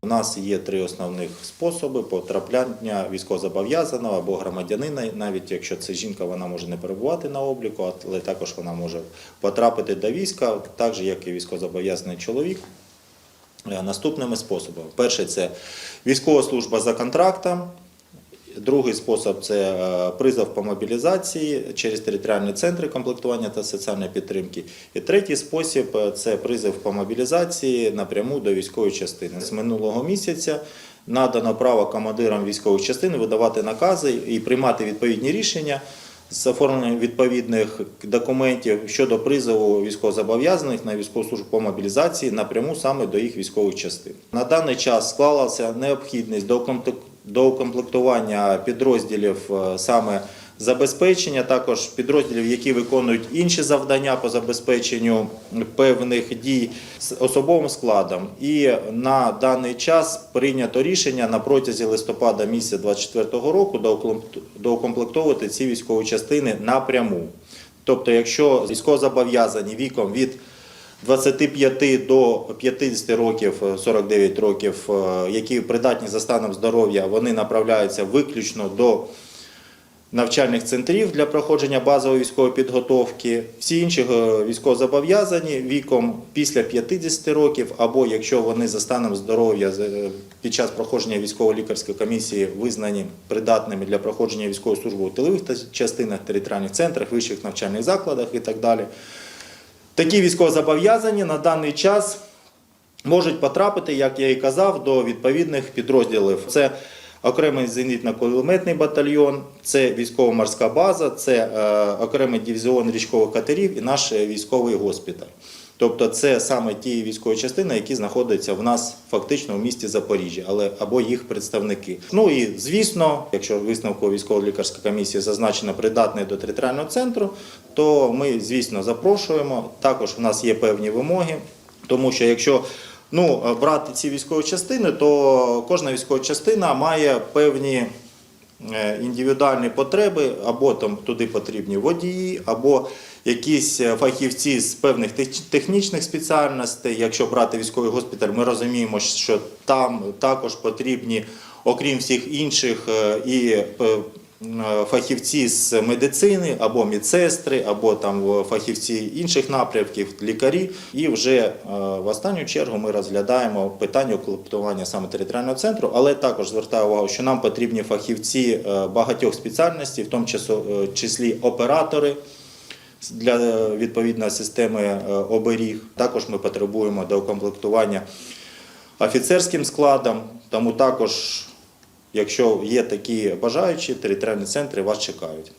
У нас є три основних способи потрапляння військовозобов'язаного або громадянина, навіть якщо це жінка, вона може не перебувати на обліку, але також вона може потрапити до війська, так же як і військовозобов'язаний чоловік. Е, Наступними способами. Перший це військова служба за контрактом. Другий спосіб це е, призов по мобілізації через територіальні центри комплектування та соціальної підтримки. І третій спосіб це призов по мобілізації напряму до військової частини. З минулого місяця надано право командирам військових частин видавати накази і приймати відповідні рішення з оформленням відповідних документів щодо призову військовозобов'язаних на військову службу по мобілізації напряму саме до їх військових частин. На даний час склалася необхідність доукомплек- доукомплектування підрозділів е, саме забезпечення, також підрозділів, які виконують інші завдання по забезпеченню певних дій з особовим складом. І на даний час прийнято рішення на протязі листопада місяця 2024 року доукомплектовувати ці військові частини напряму. Тобто, якщо військовозобов'язані віком від 25 до 50 років, е, 49 років, е, які придатні за станом здоров'я, вони направляються виключно до навчальних центрів для проходження базової військової підготовки. Всі інші е, військовозобов'язані віком після 50 років, або якщо вони за станом здоров'я е, під час проходження військово-лікарської комісії визнані придатними для проходження військової служби у тилових частинах, територіальних центрах, вищих навчальних закладах і так далі. Такі військовозобов'язані на даний час можуть потрапити, як я і казав, до відповідних підрозділів. Це окремий зенітно-кулеметний батальйон, це військово-морська база, це е, окремий дивізіон річкових катерів і наш е, військовий госпіталь. Тобто це саме ті військові частини, які знаходяться в нас фактично в місті Запоріжжя, але або їх представники. Ну і звісно, якщо висновку військово-лікарської комісії зазначено придатний до територіального центру, то ми, звісно, запрошуємо. Також в нас є певні вимоги, тому що якщо ну, брати ці військові частини, то кожна військова частина має певні індивідуальні потреби, або там туди потрібні водії, або якісь е, фахівці з певних технічних спеціальностей. Якщо брати військовий госпіталь, ми розуміємо, що там також потрібні, окрім всіх інших, е, і е, е, фахівці з медицини, або медсестри, або там е, фахівці інших напрямків, лікарі. І вже е, в останню чергу ми розглядаємо питання укомплектування саме територіального центру, але також звертаю увагу, що нам потрібні фахівці е, багатьох спеціальностей, в тому е, числі оператори. Для е, відповідної системи е, оберіг також ми потребуємо доукомплектування офіцерським складом, тому також, якщо є такі бажаючі, територіальні центри вас чекають.